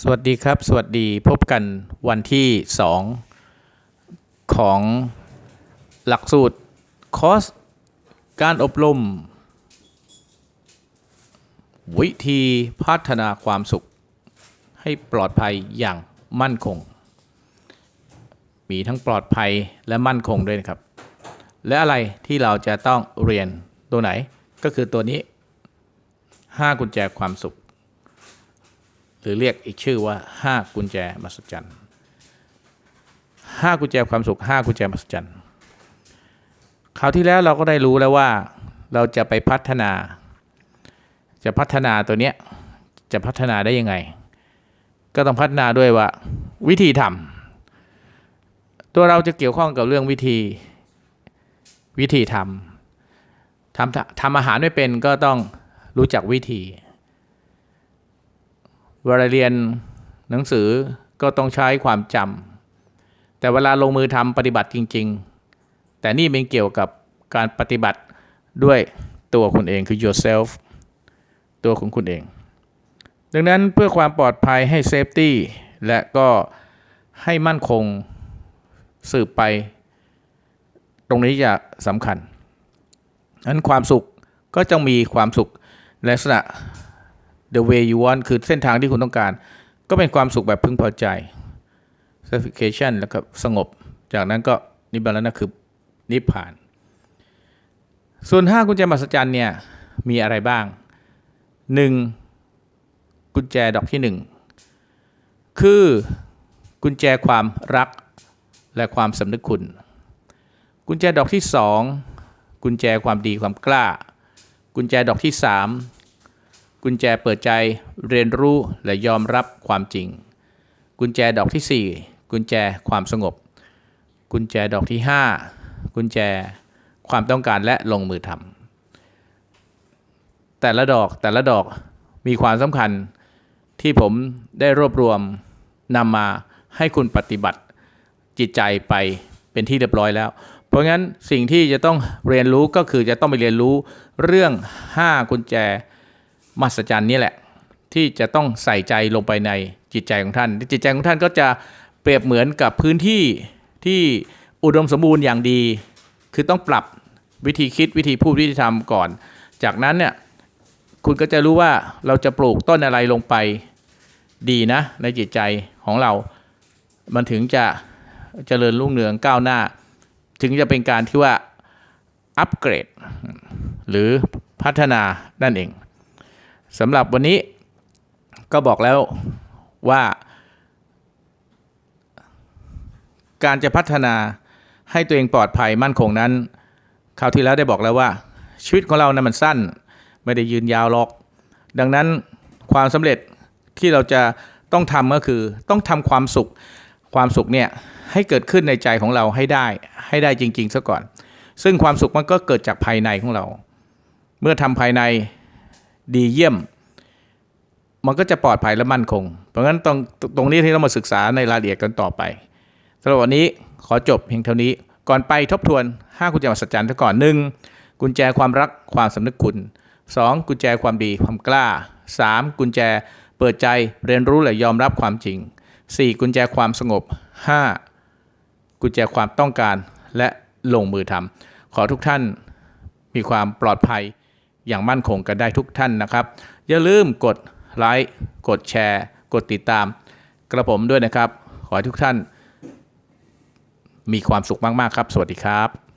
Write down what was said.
สวัสดีครับ สวัสดีพบกันวันที่ 2 ของหลักสูตรคอร์สการอบรม วิธีพัฒนาความสุข ให้ปลอดภัยอย่างมั่นคง มีทั้งปลอดภัยและมั่นคงด้วยนะครับ และอะไรที่เราจะต้องเรียนตัวไหนก็คือตัวนี้ 5 กุญแจความสุข หรือเรียกอีกชื่อว่า 5 กุญแจมหัศจรรย์5กุญแจความสุข 5 กุญแจมหัศจรรย์คราวที่แล้วเราก็ได้รู้แล้วว่าเราจะไปพัฒนา จะพัฒนาตัวเนี้ยจะพัฒนาได้ยังไง ก็ต้องพัฒนาด้วยว่า วิธีทำตัวเราจะเกี่ยวข้องกับเรื่องวิธีวิธีทำทำทำอาหารไม่เป็นก็ต้องรู้จักวิธี เวลาเรียนหนังสือก็ต้องใช้ความจำแต่เวลาลงมือทำปฏิบัติจริง ๆ แต่นี่เป็นเกี่ยวกับการปฏิบัติด้วยตัวคุณเองคือ yourself ตัวของคุณเอง ดังนั้นเพื่อความปลอดภัยให้ safety และก็ให้มั่นคงสืบไป ตรงนี้จะสำคัญนั้นความสุขก็จะมีความสุขในลักษณะ the way you want คือเส้นทางที่คุณต้องการ ก็เป็นความสุขแบบพึงพอใจ satisfaction แล้วก็สงบ จากนั้นก็นิบานะคือนิพพาน ส่วน5กุญแจมหัศจรรย์เนี่ยมีอะไรบ้าง 1. กุญแจดอกที่ 1 คือกุญแจความรักและความสำนึกคุณ กุญแจดอกที่ 2 กุญแจความดีความกล้า กุญแจดอกที่ 3 กุญแจเปิดใจเรียนรู้และยอมรับความจริง กุญแจดอกที่ 4 กุญแจความสงบ กุญแจดอกที่ 5 กุญแจความต้องการและลงมือทำแต่ละดอกแต่ละดอกมีความสำคัญที่ผมได้รวบรวมนำมาให้คุณปฏิบัติจิตใจไปเป็นที่เรียบร้อยแล้ว เพราะงั้นสิ่งที่จะต้องเรียนรู้ก็คือจะต้องไปเรียนรู้เรื่อง 5 กุญแจ มหัศจรรย์นี่แหละ ที่จะต้องใส่ใจลงไปในจิตใจของท่าน จิตใจของท่านก็จะเปรียบเหมือนกับพื้นที่ที่อุดมสมบูรณ์อย่างดี คือต้องปรับวิธีคิดวิธีพูดวิธีทำก่อน จากนั้นเนี่ยคุณก็จะรู้ว่าเราจะปลูกต้นอะไรลงไปดีนะ ในจิตใจของเรา มันถึงจะเจริญรุ่งเรืองก้าวหน้า ถึงจะเป็นการที่ว่าอัปเกรด หรือพัฒนานั่นเอง สำหรับวันนี้ก็บอกแล้วว่าการจะพัฒนาให้ตัวเองปลอดภัยมั่นคงนั้น คราวที่แล้วได้บอกแล้วว่า ชีวิตของเรานะั้นมันสั้น ไม่ได้ยืนยาวหรอก ดังนั้นความสำเร็จที่เราจะต้องทำก็คือ ต้องทำความสุขความสุขเนี่ยให้เกิดขึ้นในใจของเราให้ได้ให้ได้จริงๆซะก่อน ซึ่งความสุขมันก็เกิดจากภายในของเรา เมื่อทำภายใน ดีเยี่ยม มันก็จะปลอดภัยและมั่นคง เพราะงั้นตรงตรงนี้ที่เรามาศึกษาในรายละเอียดกันต่อไปสำหรับวันนี้ขอจบเพียงเท่านี้ก่อนไปทบทวน 5 กุญแจมหัศจรรย์ซะก่อน 1. กุญแจความรักความสำนึกคุณ 2. กุญแจความดีความกล้า 3. กุญแจเปิดใจเรียนรู้และยอมรับความจริง 4. กุญแจความสงบ 5. กุญแจความต้องการและลงมือทำขอทุกท่านมีความปลอดภัย อย่างมั่นคงกันได้ทุกท่านนะครับ อย่าลืมกดไลค์กดแชร์ กดติดตาม กระผมด้วยนะครับ ขอให้ทุกท่าน มีความสุขมาก ๆ ครับ สวัสดีครับ